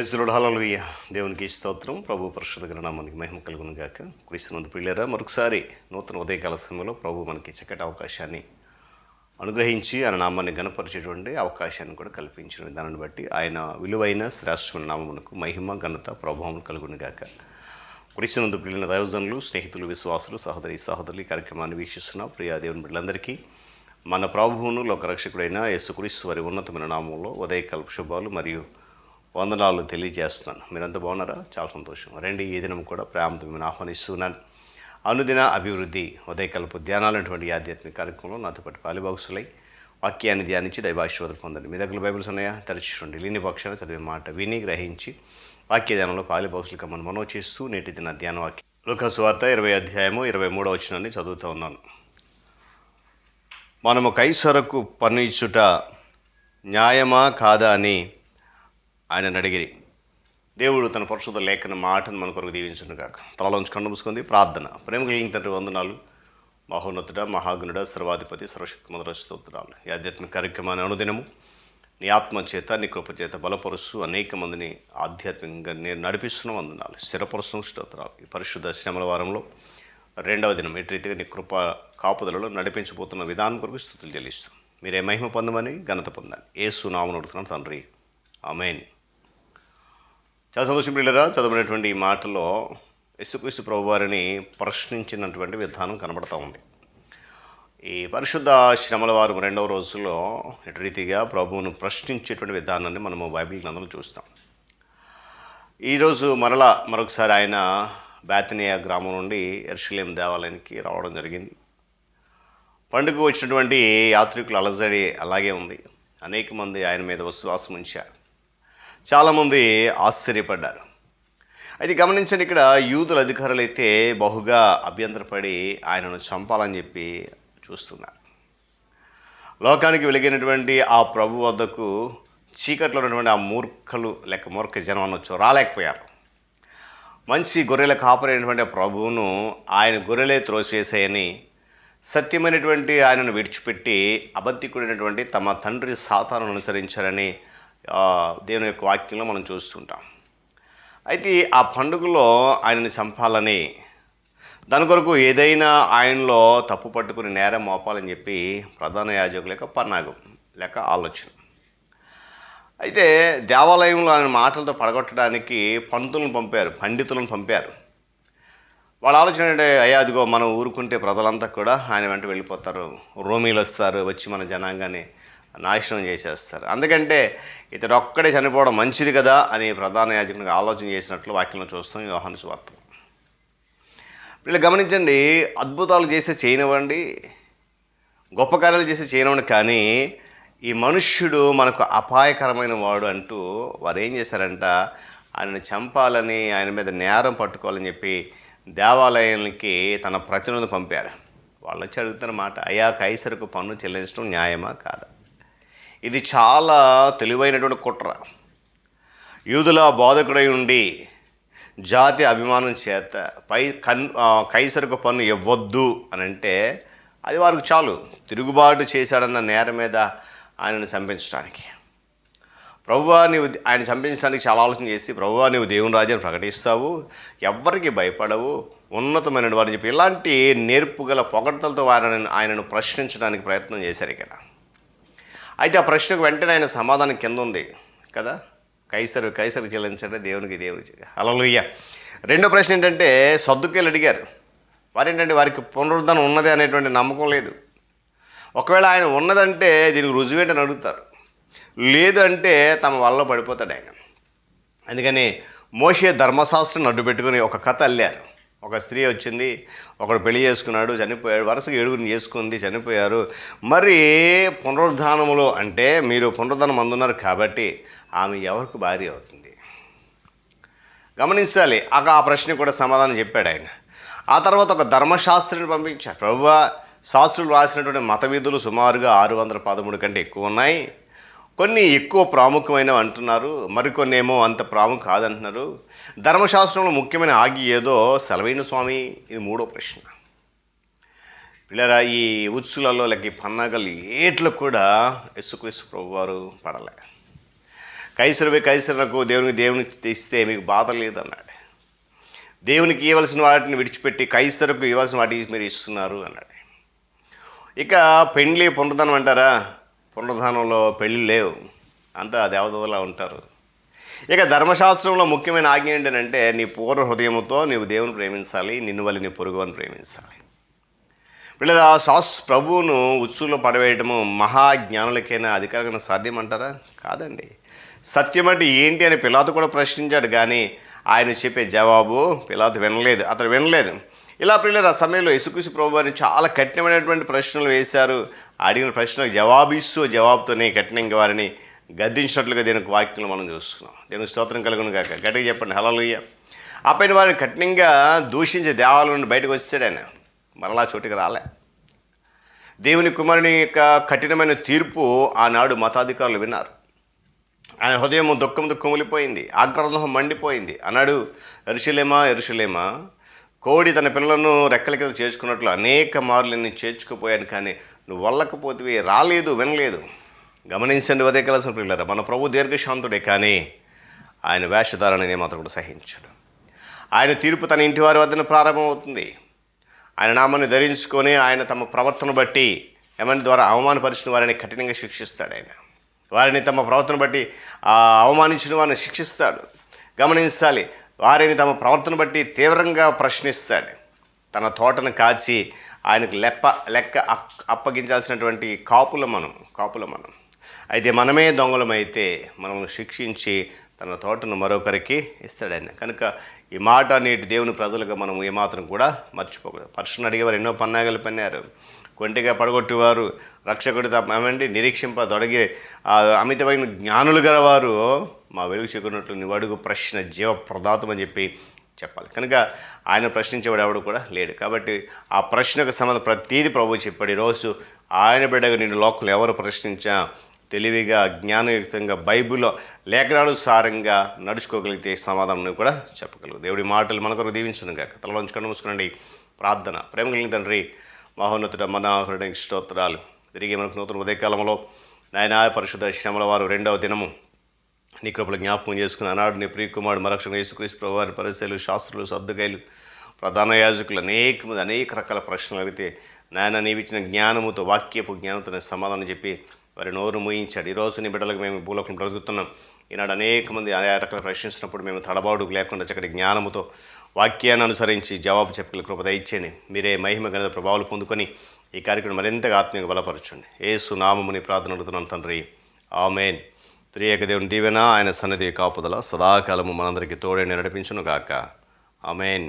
ప్రజలుడు hallelujah దేవునికి స్తోత్రం. ప్రభు పరిశుద్ధ నామానికి మహిమ కలుగును గాక. క్రీస్తునందు పిల్లరా మరొకసారి నూతన ఉదయకాల సమయంలో ప్రభు మనకి చక్కటి అవకాశాన్ని అనుగ్రహించి ఆయన నామాన్ని గణపరిచేటువంటి అవకాశాన్ని కూడా కల్పించిన దానిని బట్టి ఆయన విలువైన శ్రేష్టమైన నామమునకు మహిమ ఘనత ప్రభావం కలుగును గాక. క్రీస్తునందు పిల్లిన దైవజనులు స్నేహితులు విశ్వాసులు సహోదరి సహోదరులు ఈ కార్యక్రమాన్ని వీక్షిస్తున్న ప్రియా దేవుని బిడ్డలందరికీ మన ప్రభువును లోకరక్షకుడైన యేసుక్రీస్తు వారి ఉన్నతమైన నామంలో ఉదయకాల శుభాలు మరియు వందనాలు తెలియజేస్తున్నాను. మీరంతా బాగున్నారా? చాలా సంతోషం. రండి ఈ దినం కూడా ప్రేమతో మిమ్మల్ని ఆహ్వానిస్తున్నాను. అనుదిన అభివృద్ధి ఉదయకల్పు ధ్యానాలటువంటి ఈ ఆధ్యాత్మిక కార్యక్రమంలో నాతో పాటు పాలిబాక్సులై వాక్యాన్ని ధ్యానించి దైవాశీర్వాదం పొందండి. మీ దగ్గర బైబిల్స్ ఉన్నాయా? తెరచుండి లేని పక్షాన్ని చదివే మాట విని గ్రహించి వాక్య ధ్యానంలో పాలిబాక్సులకు మనం మనో చేస్తూ నేటి దిన ధ్యాన వాక్యం. లుకాసు వార్త ఇరవై అధ్యాయము ఇరవై మూడో వచ్చినని చదువుతూ ఉన్నాను. మనము కైసరకు పన్ను ఇచ్చుట న్యాయమా కాదా అని ఆయన అడిగిరి దేవుడు తన పరిశుద్ధ లేఖన మాటను మన కొరకు దీవించును కాక తలలోంచి కన్ను మూసుకుంది ప్రార్థన ప్రేమ కలిగిన తండ్రి వందనాలు. మహోన్నతుడ మహాగుణుడ సర్వాధిపతి సర్వశక్తి మధుర స్తోత్రాలు. ఈ ఆధ్యాత్మిక కార్యక్రమాన్ని అనుదినము. నీ ఆత్మ చేత నీ కృప చేత బలపరుస్తూ అనేక మందిని ఆధ్యాత్మికంగా నేను నడిపిస్తున్నాం వందనాలు. స్థిరపరుస్తున్నాం స్తోత్రాలు. ఈ పరిశుద్ధ శ్రమల వారంలో రెండవ దినం ఇటు రీతిగా నీ కృప కాపుదలలో నడిపించబోతున్న విధానం కొరకు స్థుతులు చెల్లిస్తూ మీరే మహిమ పొందమని ఘనత పొందాలి. ఏ సునామను అడుగుతున్నాను తండ్రి. ఆమెన్. చాలా సంతోషం పిల్లరా చదవనటువంటి ఈ మాటలో యశుక్రీస్తు ప్రభు వారిని ప్రశ్నించినటువంటి విధానం కనబడతా ఉంది. ఈ పరిశుద్ధ శ్రమల వారం రెండవ రోజులో ఇటు రీతిగా ప్రభువును ప్రశ్నించేటువంటి విధానాన్ని మనము బైబిల్ గ్రంథంలో చూస్తాం. ఈరోజు మరలా మరొకసారి ఆయన బ్యాతనియా గ్రామం నుండి ఎర్షలేం దేవాలయానికి రావడం జరిగింది. పండుగ వచ్చినటువంటి యాత్రికుల అలజడి అలాగే ఉంది. అనేక మంది ఆయన మీద విశ్వాసం ఉంచారు. చాలామంది ఆశ్చర్యపడ్డారు. అయితే గమనించండి ఇక్కడ యూదుల అధికారులు అయితే బహుగా అభ్యంతరపడి ఆయనను చంపాలని చెప్పి చూస్తున్నారు. లోకానికి వెలిగినటువంటి ఆ ప్రభు వద్దకు చీకట్లో ఉన్నటువంటి ఆ మూర్ఖలు లేక మూర్ఖ జనం అనొచ్చు రాలేకపోయారు. మంచి గొర్రెల కాపరైనటువంటి ఆ ప్రభువును ఆయన గొర్రెలే త్రోసివేసాయని సత్యమైనటువంటి ఆయనను విడిచిపెట్టి అబద్ధికుడైనటువంటి తమ తండ్రి సాతాను అనుసరించారని దేవుని యొక్క వాక్యంలో మనం చూస్తుంటాం. అయితే ఆ పండుగలో ఆయనని చంపాలని దాని కొరకు ఏదైనా ఆయనలో తప్పు పట్టుకుని నేరం మోపాలని చెప్పి ప్రధాన యాజకుల యొక్క పన్నాగం లేక ఆలోచన. అయితే దేవాలయంలో ఆయన మాటలతో పడగొట్టడానికి పండితులను పంపారు పండితులను పంపారు. వాళ్ళ ఆలోచన ఏంటంటే అయ్యా అదిగో మనం ఊరుకుంటే ప్రజలంతా కూడా ఆయన వెంట వెళ్ళిపోతారు రోమీలు వస్తారు వచ్చి మన జనాంగాన్ని నాశనం చేసేస్తారు. అందుకంటే ఇతడు ఒక్కడే చనిపోవడం మంచిది కదా అని ప్రధాన యాజకునికి ఆలోచన చేసినట్లు వాక్యంలో చూస్తాం యోహాను స్వార్థం వీళ్ళు గమనించండి అద్భుతాలు చేసే చేయనివ్వండి గొప్ప కార్యాలు చేసే చేయనివ్వండి కానీ ఈ మనుష్యుడు మనకు అపాయకరమైన వాడు అంటూ వారు ఏం చేశారంట? ఆయనను చంపాలని ఆయన మీద నేరం పట్టుకోవాలని చెప్పి దేవాలయానికి తన ప్రతినిధి పంపారు. వాళ్ళు వచ్చి అడుగుతున్నమాట అయా కైసరకు పన్ను చెల్లించడం న్యాయమా కాదా? ఇది చాలా తెలివైనటువంటి కుట్ర. యూదుల బోధకుడై ఉండి జాతి అభిమానం చేత పై కన్ కైసరుకు పన్ను ఇవ్వద్దు అని అంటే అది వారికి చాలు. తిరుగుబాటు చేశాడన్న నేర మీద ఆయనను చంపించడానికి ప్రభువా నీవు ఆయన చంపించడానికి చాలా ఆలోచన చేసి ప్రభువా నీవు దేవుని రాజ్యాన్ని ప్రకటిస్తావు ఎవ్వరికి భయపడవు ఉన్నతమైన వారిని చెప్పి ఇలాంటి నేర్పుగల పొగడ్తలతో వారిని ఆయనను ప్రశ్నించడానికి ప్రయత్నం చేశారు ఇక్కడ. అయితే ఆ ప్రశ్నకు వెంటనే ఆయన సమాధానం కింద ఉంది కదా? కైసరు కైసరు చెల్లించండి దేవునికి దేవునికి అలలుయ్య రెండో ప్రశ్న ఏంటంటే సర్దుకేలు అడిగారు. వారేంటంటే వారికి పునరుద్ధరణ ఉన్నది అనేటువంటి నమ్మకం లేదు. ఒకవేళ ఆయన ఉన్నదంటే దీనికి రుజువేంటని అడుగుతారు. లేదంటే తమ వల్ల పడిపోతాడు ఆయన. అందుకని మోషే ధర్మశాస్త్రం అడ్డు పెట్టుకుని ఒక కథ అల్లారు. ఒక స్త్రీ వచ్చింది ఒకడు పెళ్ళి చేసుకున్నాడు చనిపోయాడు వరుసగా ఏడుగురిని చేసుకుంది చనిపోయారు. మరి పునరుద్ధానములో అంటే మీరు పునరుద్ధానం అందున్నారు కాబట్టి ఆమె ఎవరికి భార్య అవుతుంది? గమనించాలి ఆ ఆ ప్రశ్న కూడా సమాధానం చెప్పాడు ఆయన. ఆ తర్వాత ఒక ధర్మశాస్త్రిని పంపించారు. ప్రభువా శాస్త్రులు రాసినటువంటి మత విధులు సుమారుగా ఆరు వందల పదమూడు కంటే ఎక్కువ ఉన్నాయి. కొన్ని ఎక్కువ ప్రాముఖ్యమైనవి అంటున్నారు మరికొన్ని ఏమో అంత ప్రాముఖ్యం కాదంటున్నారు. ధర్మశాస్త్రంలో ముఖ్యమైన ఆగి ఏదో సెలవైన స్వామి ఇది మూడో ప్రశ్న. పిల్లరా ఈ ఉత్సులలో లేక ఈ పన్నాగలు ఏట్లో కూడా యేసుక్రీస్తు ప్రభు వారు పడలే. కైసరువే కైసరకు దేవునికి దేవునికి ఇస్తే మీకు బాధ లేదన్నాడు. దేవునికి ఇవ్వాల్సిన వాటిని విడిచిపెట్టి కైసరకు ఇవ్వాల్సిన వాటికి మీరు ఇస్తున్నారు అన్నాడు. ఇక పెండ్లి పునరుద్ధానం అంటారా? పునరుద్ధానంలో పెళ్ళి లేవు. అంతా దేవతలా ఉంటారు. ఇక ధర్మశాస్త్రంలో ముఖ్యమైన ఆజ్ఞ ఏంటంటే నీ పూర్వ హృదయంతో నీవు దేవుని ప్రేమించాలి నిన్ను వల్ల నీ పొరుగుని ప్రేమించాలి. వీళ్ళ శాస్ ప్రభువును ఉత్సులో పడవేయటము మహాజ్ఞానులకైనా అధికారిగా సాధ్యమంటారా? కాదండి. సత్యం అంటే ఏంటి అని పిలాతు కూడా ప్రశ్నించాడు కానీ ఆయన చెప్పే జవాబు పిలాతు వినలేదు. అతను వినలేదు. ఇలా పిల్లలు ఆ సమయంలో యేసుక్రీస్తు ప్రభు వారిని చాలా కఠినమైనటువంటి ప్రశ్నలు వేశారు. అడిగిన ప్రశ్నలకు జవాబిస్తూ జవాబుతోనే కఠినంగా వారిని గద్దించినట్లుగా దీనికి వాక్యం మనం చూస్తున్నాం. దీనికి స్తోత్రం కలుగును కాక గట్టిగా చెప్పండి. హలలుయ్య ఆ పైన వారిని కఠినంగా దూషించే దేవాలయం నుండి బయటకు వచ్చాడు ఆయన. మరలా చోటికి రాలే. దేవుని కుమారుని యొక్క కఠినమైన తీర్పు ఆనాడు మతాధికారులు విన్నారు. ఆయన హృదయం దుఃఖంతో కుమిలిపోయింది ఆగ్రహం మండిపోయింది. అన్నాడు ఎరుషులేమా ఎరుషులేమా కోడి తన పిల్లలను రెక్కల కింద చేర్చుకున్నట్లు అనేక మార్లు నేను చేర్చుకుపోయాను కానీ నువ్వు వల్లకపోతే రాలేదు వినలేదు. గమనించండి ఉదయ కలసిన పిల్లరా మన ప్రభు దీర్ఘశాంతుడే కానీ ఆయన వేషధారణని మాత్రం కూడా సహించాడు ఆయన తీర్పు తన ఇంటి వారి వద్దన ప్రారంభమవుతుంది. ఆయన నామాన్ని ధరించుకొని ఆయన తమ ప్రవర్తన బట్టి ఏమని ద్వారా అవమానపరిచిన వారిని కఠినంగా శిక్షిస్తాడు ఆయన. వారిని తమ ప్రవర్తన బట్టి అవమానించిన వారిని శిక్షిస్తాడు. గమనించాలి వారిని తమ ప్రవర్తన బట్టి తీవ్రంగా ప్రశ్నిస్తాడు. తన తోటను కాచి ఆయనకు లెప్ప లెక్క అప్పగించాల్సినటువంటి కాపుల మనం కాపుల మనం. అయితే మనమే దొంగలమైతే మనల్ని శిక్షించి తన తోటను మరొకరికి ఇస్తాడు ఆయన కనుక ఈ మాట నేటి దేవుని ప్రజలుగా మనం ఏమాత్రం కూడా మర్చిపోకూడదు. పర్షన్ అడిగేవారు ఎన్నో పన్నాగలు పన్నారు. కొంటిగా పడగొట్టేవారు రక్షకుడు తప్పమండి నిరీక్షింప దొడగి అమితమైన జ్ఞానులు గలవారు మా వెలుగు చెక్కున్నట్లు నివాడుగు అడుగు ప్రశ్న జీవ ప్రదాతం అని చెప్పి చెప్పాలి. కనుక ఆయన ప్రశ్నించేవాడు ఎవడు కూడా లేడు. కాబట్టి ఆ ప్రశ్నకు సంబంధం ప్రతీది ప్రభు చెప్పాడు. ఈరోజు ఆయన బిడ్డగా నేను లోకలు ఎవరు ప్రశ్నించా తెలివిగా జ్ఞానయుక్తంగా బైబిల్లో లేఖనాలు సారంగా నడుచుకోగలిగితే సమాధానం కూడా చెప్పగలరు దేవుడి మాటలు మన కొరకు దీవించను కాక తలలోంచి మూసుకునండి ప్రార్థన. ప్రేమ కలిగిన తండ్రి మహోన్నతుడ మన హృదయ స్తోత్రాలు. తిరిగి మనకు నూతన ఉదయకాలంలో నాయన పరిశుద్ధ శ్రమల వారు రెండవ దినము నీ కృపల జ్ఞాపకం చేసుకుని ఆనాడు నీ ప్రియకుమారుడు మరక్షణ యేసుక్రీస్తు ప్రభు వారి పరిశీలు శాస్త్రులు సర్దుకాయలు ప్రధాన యాజకులు అనేక మంది అనేక రకాల ప్రశ్నలు అడిగితే నాయన నీవిచ్చిన జ్ఞానముతో వాక్యపు జ్ఞానంతో నేను సమాధానం చెప్పి వారి నోరు మూయించాడు. ఈరోజు నీ బిడ్డలకు మేము భూలోకం బ్రతుకుతున్నాం. ఈనాడు అనేక మంది ఆయా రకాలు ప్రశ్నించినప్పుడు మేము తడబాడు లేకుండా చక్కటి జ్ఞానముతో వాక్యాన్ని అనుసరించి జవాబు చెప్పగల కృప దయచేయండి. మీరే మహిమ గణిత ప్రభావాలు పొందుకొని ఈ కార్యక్రమం మరింతగా ఆత్మీయంగా బలపరచండి. ఏసు నామముని ప్రార్థన అడుగుతున్నాను తండ్రి. ఆమెన్. త్రియేక దేవుని దీవెన ఆయన సన్నిధి కాపుదల సదాకాలము మనందరికీ తోడే నడిపించును గాక ఆమెన్.